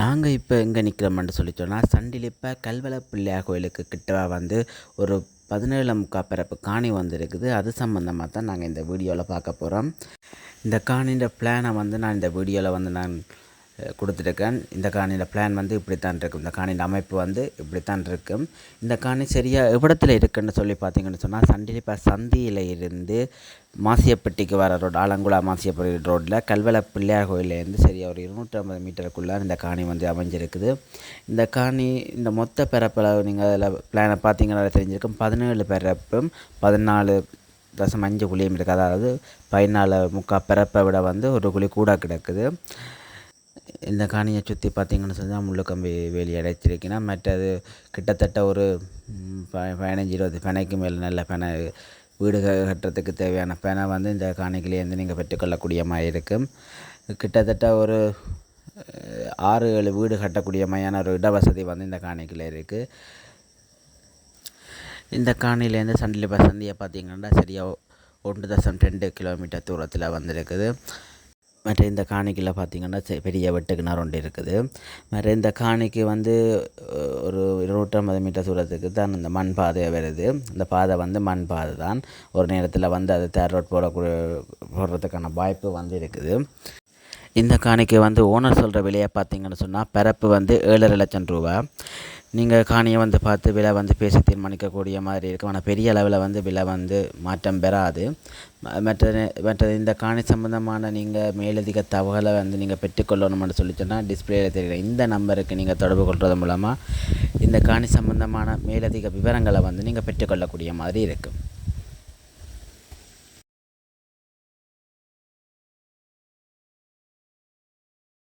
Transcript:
நாங்கள் இப்போ எங்கே நிற்கிறோம்னு சொல்லி சொன்னால் சண்டிலிப்ப கல்வல பிள்ளையார் கோயிலுக்கு கிட்ட வந்து ஒரு பதினேழு முக்கால் பிறப்பு காணி வந்திருக்குது. அது சம்மந்தமாக தான் நாங்கள் இந்த வீடியோவில் பார்க்க போகிறோம் இந்த காணின்ற பிளானை வந்து நான் இந்த வீடியோவில் வந்து நான் கொடுத்துருக்கேன். இந்த காணியில் பிளான் வந்து இப்படித்தான் இருக்கும். இந்த காணியில் அமைப்பு வந்து இப்படித்தான் இருக்கும். இந்த காணி சரியாக எவ்விடத்தில் இருக்குன்னு சொல்லி பார்த்தீங்கன்னு சொன்னால் சண்டிலிப்ப சந்தியில் இருந்து மாசியப்பட்டிக்கு வர ரோடு ஆலங்குளா மாசியப்பட்டி ரோட்டில் கல்வல பிள்ளையார் கோயிலேருந்து சரியாக ஒரு இருநூற்றம்பது மீட்டருக்குள்ளே இந்த காணி வந்து அமைஞ்சிருக்குது. இந்த காணி இந்த மொத்த பிறப்பில் நீங்கள் அதில் பிளானை பார்த்தீங்கன்னா தெரிஞ்சிருக்கும். பதினேழு பிறப்பும் பதினாலு தசம் அஞ்சு குழியும் இருக்குது அதாவது பதினாலு முக்கால் பிறப்பை விட வந்து ஒரு குழி கூட கிடக்குது. இந்த காணியை சுற்றி பார்த்தீங்கன்னு சொன்னால் முள்ளு கம்பி வேலி அடைச்சிருக்கீங்கன்னா மற்றது கிட்டத்தட்ட ஒரு ப- பதினஞ்சு இருபது பெனைக்கு மேல் நல்ல பெனை வீடு க- கட்டுறதுக்கு தேவையான பெனை வந்து இந்த காணிக்கிலேருந்து நீங்கள் பெற்றுக்கொள்ளக்கூடிய மாதிரி இருக்கும். கிட்டத்தட்ட ஒரு ஆறு ஏழு வீடு கட்டக்கூடிய மாதிரியான ஒரு இடவசதி வந்து இந்த காணிக்கில் இருக்குது இந்த காணிலேருந்து சண்டிலிப்பா சந்தியை பார்த்தீங்கன்னா சரியாக ஒன்று தசம் ரெண்டு கிலோமீட்டர் தூரத்தில் வந்திருக்குது. மற்ற இந்த காணிக்கில் பார்த்தீங்கன்னா பெரிய வெட்டு கிணறு ஒன்று இருக்குது. மற்ற இந்த காணிக்கு வந்து ஒரு இருநூற்றம்பது மீட்டர் தூரத்துக்கு தான் இந்த மண் பாதை வருது. இந்த பாதை வந்து மண் பாதை தான். ஒரு நேரத்தில் வந்து அது தேர் ரோட் போடக்கூடிய போடுறதுக்கான வாய்ப்பு வந்து இருக்குது. இந்த காணிக்கு வந்து ஓனர் சொல்கிற விலையை பார்த்தீங்கன்னு சொன்னால் பிறப்பு வந்து ஏழரை லட்சம் ரூபா நீங்கள் காணியை வந்து பார்த்து விலை வந்து பேசி தீர்மானிக்கக்கூடிய மாதிரி இருக்கும். ஆனால் பெரிய அளவில் வந்து விலை வந்து மாற்றம் பெறாது. மற்ற மற்ற இந்த காணி சம்பந்தமான நீங்கள் மேலதிக தகவலை வந்து நீங்கள் பெற்றுக்கொள்ளணும்னு சொல்லி சொன்னால் டிஸ்பிளேயில் தெரிகிற இந்த நம்பருக்கு நீங்கள் தொடர்பு கொள்வது மூலமாக இந்த காணி சம்பந்தமான மேலதிக விவரங்களை வந்து நீங்கள் பெற்றுக்கொள்ளக்கூடிய மாதிரி இருக்குது